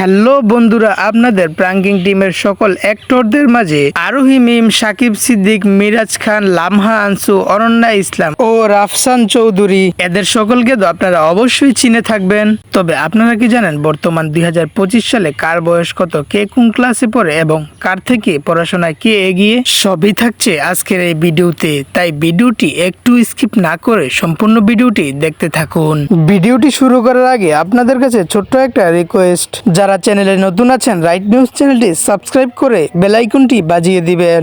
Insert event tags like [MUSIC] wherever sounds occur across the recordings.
Hello বন্ধুরা, আপনাদের pranking টিমের সকল অ্যাক্টরদের মাঝে আরোহী মিম, সাকিব সিদ্দিক, মিরাজ খান, লামহা আনসু অনন্যা ইসলাম ও রাফসান চৌধুরী, এদের সকলকে তো আপনারা অবশ্যই চিনে থাকবেন। তবে আপনারা কি জানেন বর্তমান দুই সালে কার বয়স কত, কে কোন ক্লাসে পড়ে এবং কার থেকে পড়াশোনায় কে এগিয়ে? সবই থাকছে আজকের এই ভিডিওতে, তাই ভিডিওটি একটু স্কিপ না করে সম্পূর্ণ ভিডিওটি দেখতে থাকুন। ভিডিওটি শুরু করার আগে আপনাদের কাছে ছোট্ট একটা রিকোয়েস্ট যারা চ্যানেলে নতুন আছেন রাইট নিউজ চ্যানেলটি সাবস্ক্রাইব করে বেলাইকুনটি বাজিয়ে দিবেন।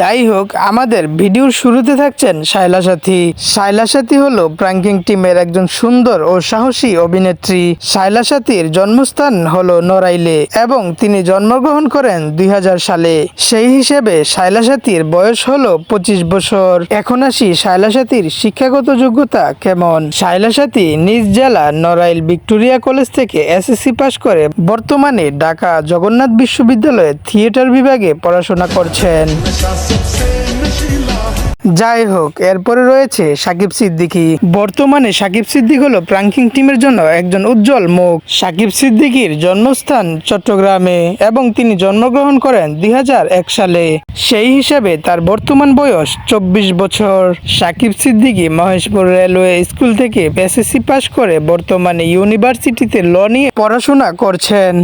যাই হোক, আমাদের ভিডিওর শুরুতে থাকছেন শাইলা সাথী। শাইলা সাথী হলো প্রাঙ্কিং টিমের একজন সুন্দর ও সাহসী অভিনেত্রী। শাইলা সাথীর জন্মস্থান হলো নড়াইলে এবং তিনি জন্মগ্রহণ করেন দুই হাজার সালে। সেই হিসেবে শাইলা সাথীর বয়স হলো পঁচিশ বছর। এখন আসি শাইলা সাথীর শিক্ষাগত যোগ্যতা কেমন? শাইলা সাথী নিজ জেলা নড়াইল ভিক্টোরিয়া কলেজ থেকে এসএসসি পাশ করে বর্তমানে ঢাকা জগন্নাথ বিশ্ববিদ্যালয়ে থিয়েটার বিভাগে পড়াশোনা করছেন। যাই হোক, এরপরে রয়েছে সাকিব সিদ্দিকী। বর্তমানে সাকিব সিদ্দিক হলো প্রাঙ্কিং টিমের জন্য একজন উজ্জ্বল মুখ। সাকিব সিদ্দিকীর জন্মস্থান চট্টগ্রামে এবং তিনি জন্মগ্রহণ করেন দুই হাজার এক সালে। সেই হিসাবে তার বর্তমান বয়স চব্বিশ বছর। সাকিব সিদ্দিকী মহেশপুর রেলওয়ে স্কুল থেকে এসএসসি পাশ করে বর্তমানে ইউনিভার্সিটিতে ল নিয়ে পড়াশোনা করছেন।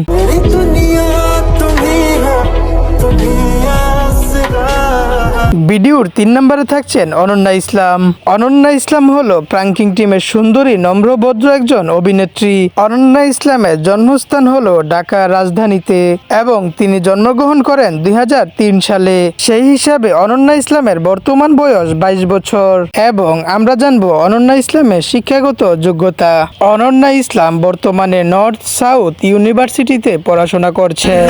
ভিডিওর তিন নম্বরে থাকছেন অনন্যা ইসলাম। অনন্যা ইসলাম হলো প্রাঙ্কিং টিমের সুন্দরী, নম্র, ভদ্র একজন অভিনেত্রী। অনন্যা ইসলামের জন্মস্থান হলো ঢাকা রাজধানীতে এবং তিনি জন্মগ্রহণ করেন দুই হাজার তিন সালে। সেই হিসাবে অনন্যা ইসলামের বর্তমান বয়স বাইশ বছর এবং আমরা জানব অনন্যা ইসলামের শিক্ষাগত যোগ্যতা। অনন্যা ইসলাম বর্তমানে নর্থ সাউথ ইউনিভার্সিটিতে পড়াশোনা করছেন।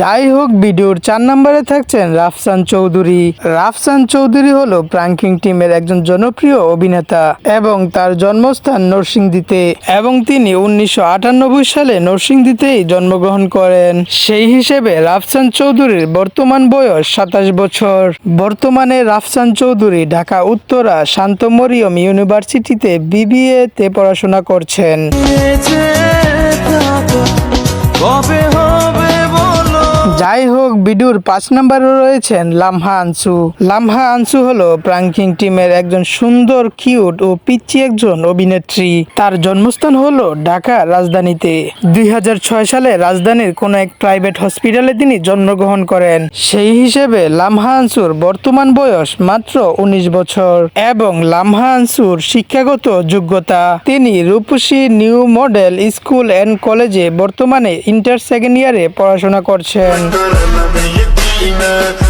যাই হোক, ভিডিওর চার নম্বরে থাকছেন রাফসান চৌধুরী। রাফসান চৌধুরী হলো প্রাঙ্কিং টিমের একজন জনপ্রিয় অভিনেতা এবং তার জন্মস্থান নরসিংদীতে এবং তিনি উনিশশো আটানব্বই সালে নরসিংদীতেই জন্মগ্রহণ করেন। সেই হিসেবে রাফসান চৌধুরীর বর্তমান বয়স সাতাশ বছর। বর্তমানে রাফসান চৌধুরী ঢাকা, উত্তরা শান্ত মরিয়ম ইউনিভার্সিটিতে বিবিএ তে পড়াশোনা করছেন। কবে যাই হোক বিডুর পাঁচ নম্বরে রয়েছেন লামহা আনসু। লামহা আনসু হলো প্রাঙ্কিং টিমের একজন সুন্দর, কিউট ও পিচ্ছি একজন অভিনেত্রী। তার জন্মস্থান হলো ঢাকা, রাজধানীতে। দুই হাজার ছয় সালে রাজধানীর কোনো এক প্রাইভেট হসপিটালে তিনি জন্মগ্রহণ করেন। সেই হিসেবে লামহা আনসুর বর্তমান বয়স মাত্র উনিশ বছর এবং লামহা আনসুর শিক্ষাগত যোগ্যতা। তিনি Rupshi new model school and কলেজে বর্তমানে ইন্টার সেকেন্ড ইয়ারে পড়াশোনা করছেন। döndüremem yine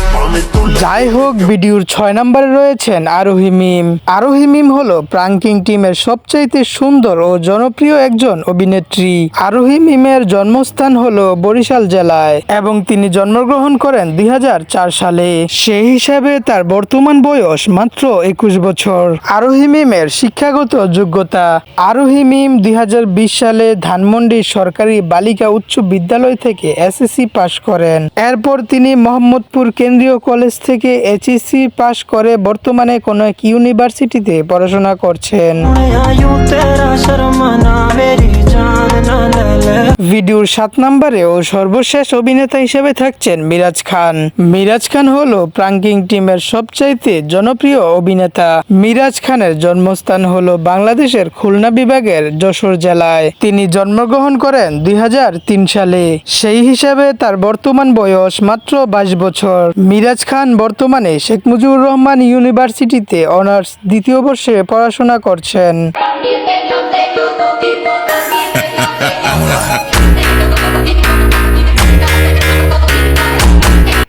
যাই হোক, ভিডিওর ছয় নম্বরে রয়েছেন আরোহী মিম। আরোহী মিম হলো প্রাঙ্কিং টিমের সবচাইতে সুন্দর ও জনপ্রিয় একজন অভিনেত্রী। আরোহী মিমের জন্মস্থান হলো বরিশাল জেলায় এবং তিনি জন্মগ্রহণ করেন দুই হাজার চার সালে। সেই হিসাবে তার বর্তমান বয়স মাত্র একুশ বছর। আরোহী মিমের শিক্ষাগত যোগ্যতা। আরোহী মিম দুই হাজার বিশ সালে ধানমন্ডি সরকারি বালিকা উচ্চ বিদ্যালয় থেকে এসএসসি পাশ করেন। এরপর তিনি মোহাম্মদপুর কেন্দ্রীয় কলেজ থেকে এইচএসসি পাশ করে বর্তমানে কোনো এক ইউনিভার্সিটিতে পড়াশোনা করছেন। ভিডিওর সাত নম্বরে ও সর্বশেষ অভিনেতা হিসেবে থাকছেন মিরাজ খান। মিরাজ খান হল প্রাঙ্কিং টিমের সবচাইতে জনপ্রিয় অভিনেতা। মিরাজ খানের জন্মস্থান হল বাংলাদেশের খুলনা বিভাগের যশোর জেলায়। তিনি জন্মগ্রহণ করেন দুই হাজার তিন সালে। সেই হিসাবে তার বর্তমান বয়স মাত্র বাইশ বছর। মিরাজ খান বর্তমানে শেখ মুজিবুর রহমান ইউনিভার্সিটিতে অনার্স দ্বিতীয় বর্ষে পড়াশোনা করছেন। [LAUGHS]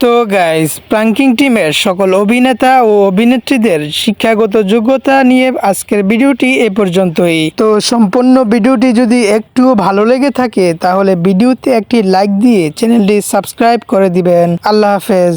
তো গাইস প্রাঙ্কিং টিমের সকল অভিনেতা ও অভিনেত্রীদের শিক্ষাগত যোগ্যতা নিয়ে আজকের ভিডিওটি এ পর্যন্তই। তো সম্পূর্ণ ভিডিওটি যদি একটু ভালো লেগে থাকে, তাহলে ভিডিওতে একটি লাইক দিয়ে চ্যানেলটি সাবস্ক্রাইব করে দিবেন। আল্লাহ হাফেজ।